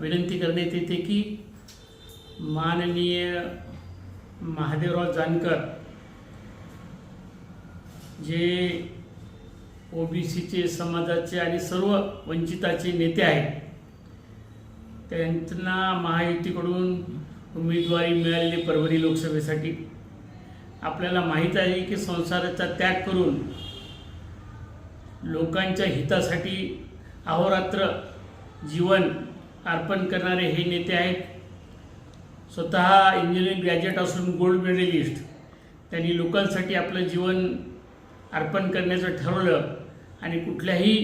विनंती करण्यात येते की माननीय महादेवराव जानकर जे ओ बी सीचे समाजाचे आणि सर्व वंचिताचे नेते आहेत त्यांना महायुतीकडून उमेदवारी मिळालेली परभणी लोकसभेसाठी. आपल्याला माहीत आहे की संसाराचा त्याग करून लोकांच्या हितासाठी अहोरात्र जीवन अर्पण करणारे हे नेते आहेत. स्वतः इंजिनिअरिंग ग्रॅज्युएट असून गोल्ड मेडलिस्ट त्यांनी लोकांसाठी आपलं जीवन अर्पण करण्याचं ठरवलं आणि कुठल्याही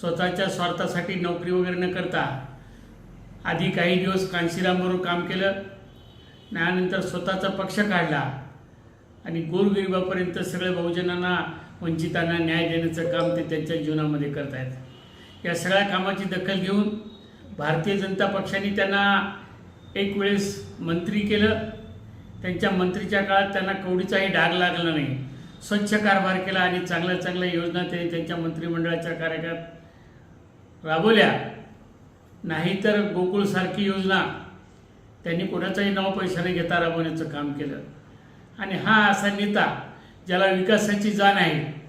स्वतःच्या स्वार्थासाठी नोकरी वगैरे न करता आधी काही दिवस कांशीरामबरोबर काम केलं. त्यानंतर स्वतःचा पक्ष काढला आणि गोरगरिबापर्यंत सगळ्या बहुजनांना वंचितांना न्याय देण्याचं काम ते त्यांच्या जीवनामध्ये करत आहेत या सगळ्या कामाची दखल घेऊन भारतीय जनता पक्षाने त्यांना एक वेळेस मंत्री केलं. त्यांच्या मंत्रीच्या काळात त्यांना कवडीचाही डाग लागला नाही. स्वच्छ कारभार केला आणि चांगल्या चांगल्या योजना त्यांनी त्यांच्या मंत्रिमंडळाच्या कार्यकाळात राबवल्या. नाहीतर गोकुळसारखी योजना त्यांनी कोणाचाही नाव पैशाने घेता राबवण्याचं काम केलं. आणि हा असा नेता ज्याला विकासाची जाण आहे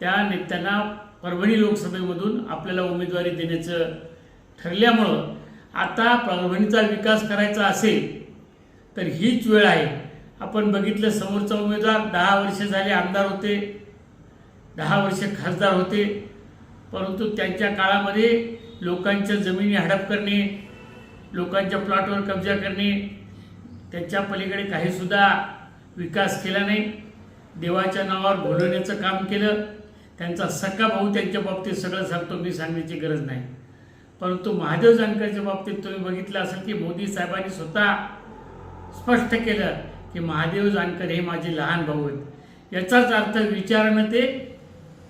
त्या नेत्यांना परभणी लोकसभेमधून आपल्याला उमेदवारी देण्याचं ठरल्यामुळं आता परभणीचा विकास करायचा असेल तर हीच वेळ आहे. आपण बघितलं समोरचा उमेदवार दहा वर्ष झाले आमदार होते दहा वर्ष खासदार होते परंतु त्यांच्या काळामध्ये लोकांच्या जमिनी हडप करणे लोकांच्या प्लॉटवर कब्जा करणे त्याच्या पलीकडे काहीसुद्धा विकास केला नाही. देवाच्या नावावर बोलवण्याचं काम केलं. त्यांचा सक्का भाऊ त्यांच्या बाबतीत सगळं सांगतो मी सांगण्याची गरज नाही. परंतु महादेव जानकरच्या बाबतीत तुम्ही बघितलं असेल की मोदी साहेबांनी स्वतः स्पष्ट केलं की महादेव जानकर हे माझे लहान भाऊ आहेत. याचाच अर्थ विचारानं ते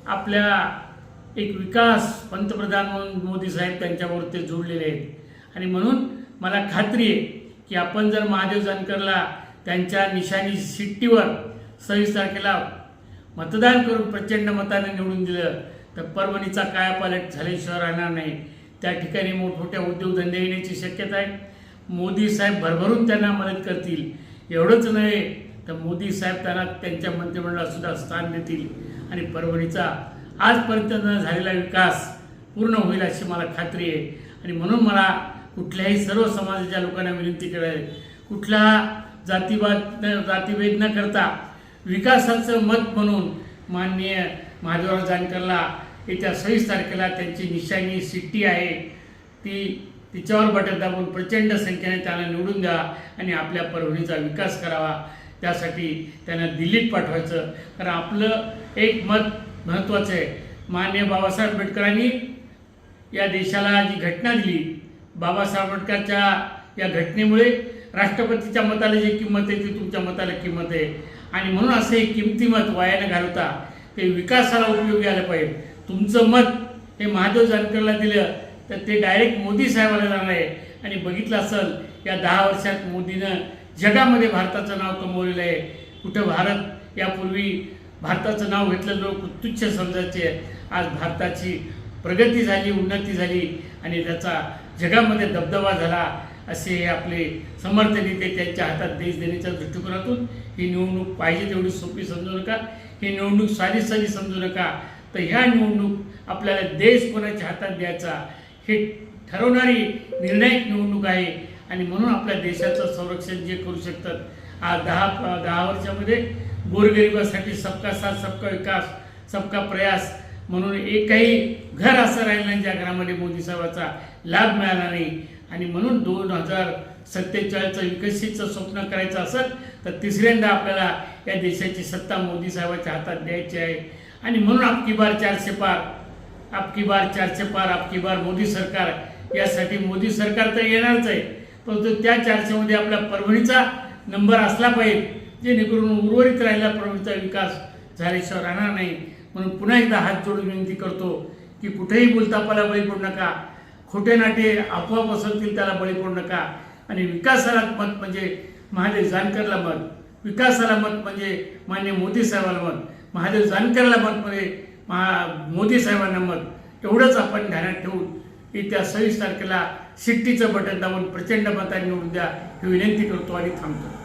आपल्या एक विकास पंतप्रधान म्हणून मोदी साहेब त्यांच्याबरोबर ते जोडलेले आहेत. आणि म्हणून मला खात्री आहे की आपण जर महादेव जानकरला त्यांच्या निशाणी शिट्टीवर सव्वीस तारखेला मतदान करून प्रचंड मताने निवडून दिलं तर परभणीचा कायापालट झाल्याशिवाय राहणार नाही. त्या ठिकाणी मोठमोठ्या उद्योगधंदे येण्याची शक्यता आहे. मोदी साहेब भरभरून त्यांना मदत करतील. एवढंच नव्हे तर मोदी साहेब त्यांना त्यांच्या मंत्रिमंडळात सुद्धा स्थान देतील. आणि परभणीचा आजपर्यंत न झालेला विकास पूर्ण होईल अशी मला खात्री आहे. आणि म्हणून मला कुठल्याही सर्व समाजाच्या लोकांना विनंती करायला कुठला जातीवाद न जातीभेद न करता विकासाचं मत म्हणून माननीय महादेवराव जानकरला येत्या सव्वीस तारखेला त्यांची निशाणी सिट्टी आहे. ती तिच्यावर बटन दाबून प्रचंड संख्येने त्यांना निवडून द्या आणि आपल्या परभणीचा विकास करावा. त्यासाठी त्यांना दिल्लीत पाठवायचं. कारण आपलं एक मत महत्त्वाचं आहे. मान्य बाबासाहेब आंबेडकरांनी या देशाला जी घटना दिली बाबासाहेब आंबेडकरच्या या घटनेमुळे राष्ट्रपतीच्या मताला जी किंमत आहे ती तुमच्या मताला किंमत आहे. आणि म्हणून असं एक किमती मत वायाने घालवता ते विकासाला उपयोगी आलं पाहिजे. तुमचं मत हे महादेव जानकरला दिलं तर ते डायरेक्ट मोदी साहेबाला जाणार आहे. आणि बघितलं असेल या दहा वर्षात मोदीनं जगामध्ये भारताचं नाव कमवलेलं आहे. कुठं भारत यापूर्वी भारताचं नाव घेतलं लोक तुच्छ समजायचे. आज भारताची प्रगती झाली उन्नती झाली आणि त्याचा जगामध्ये दबदबा झाला असे आपले समर्थ नेते त्यांच्या हातात देश देण्याच्या दृष्टिकोनातून ही निवडणूक पाहिजे तेवढी सोपी समजू नका. ही निवडणूक साधी साधी समजू नका. तर ह्या निवडणूक आपल्याला देश कोणाच्या हातात द्यायचा हे ठरवणारी निर्णायक निवडणूक आहे. आणि म्हणून आपल्या देशाचं संरक्षण जे करू शकतात आज दहा दहा वर्षामध्ये गोरगरिबासाठी सबका साथ सबका विकास सबका प्रयास म्हणून एकही घर असं राहिलं नाही ज्या घरामध्ये मोदी साहेबाचा लाभ मिळाला नाही. आणि म्हणून दोन हजार सत्तेचाळीसचं विकसितचं स्वप्न करायचं असेल तर तिसऱ्यांदा आपल्याला या देशाची सत्ता मोदी साहेबाच्या हातात द्यायची आहे. आणि म्हणून आपकी बार चारशे पार आपकी बार चारशे पार आपकी बार मोदी सरकार यासाठी मोदी सरकार तर येणारच आहे. परंतु त्या चारशेमध्ये आपल्या परभणीचा नंबर असला पाहिजे जेणेकरून उर्वरित राहिला परभणीचा विकास झाल्याशिवाय राहणार नाही. म्हणून पुन्हा एकदा हात जोडून विनंती करतो की कुठेही बोलतापाला बळी पडू नका. खोटे नाटे अफवा पसरतील त्याला बळी पडू नका. आणि विकासाला मत म्हणजे महादेव जानकरला मत. विकासाला मत म्हणजे मान्य मोदी साहेबाला मत. महादेव जानकरला मत महा मोदी साहेबांना मत. एवढंच आपण ध्यानात ठेवून त्या सव्वीस तारखेला शिट्टीचं बटन दाबून प्रचंड मतांनी निवडून द्या ही विनंती करतो आणि थांबतो.